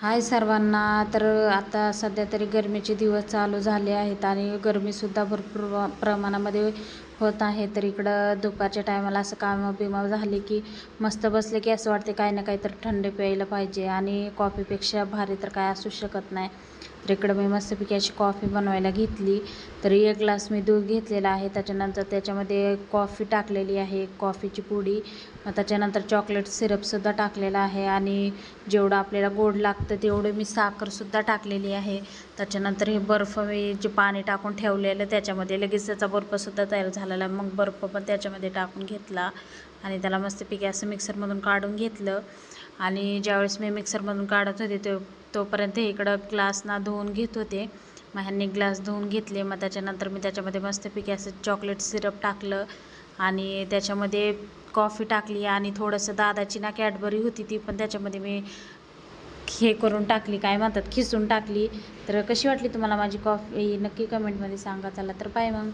हाय सर्वांना. तर आता सध्या तरी गरमीचे दिवस चालू झाले आहेत आणि गरमीसुद्धा भरपूर प्रमाणामध्ये होत आहे तर इकडं दुपारच्या टायमाला असं कामं बिमं झाली की मस्त बसले की असं वाटते काही ना काही तर थंड प्यायला पाहिजे आणि कॉफीपेक्षा भारी तर काय असू शकत नाही. तर इकडं मी मस्तपैकी अशी कॉफी बनवायला घेतली. तर एक ग्लास मी दूध घेतलेला आहे त्याच्यानंतर त्याच्यामध्ये कॉफी टाकलेली आहे कॉफीची पुडी त्याच्यानंतर चॉकलेट सिरपसुद्धा टाकलेला आहे आणि जेवढं आपल्याला गोड लागतं तेवढं मी साखरसुद्धा टाकलेली आहे. त्याच्यानंतर हे बर्फ मी जे पाणी टाकून ठेवलेलं त्याच्यामध्ये लगेच त्याचा बर्फसुद्धा तयार झाला झालेला मग बर्फ पण त्याच्यामध्ये टाकून घेतला आणि त्याला मस्तपैकी असं मिक्सरमधून काढून घेतलं. आणि ज्यावेळेस मी मिक्सरमधून काढत होते तो तोपर्यंत इकडं ग्लास ना धुवून घेत होते. मग ह्यांनी ग्लास धुवून घेतले. मग त्याच्यानंतर मी त्याच्यामध्ये मस्तपैकी असं चॉकलेट सिरप टाकलं आणि त्याच्यामध्ये कॉफी टाकली आणि थोडंसं दादाची ना कॅडबरी होती ती पण त्याच्यामध्ये मी हे करून टाकली. काय म्हणतात? खिसून टाकली. तर कशी वाटली तुम्हाला माझी कॉफी नक्की कमेंटमध्ये सांगा. चला तर बाय मग.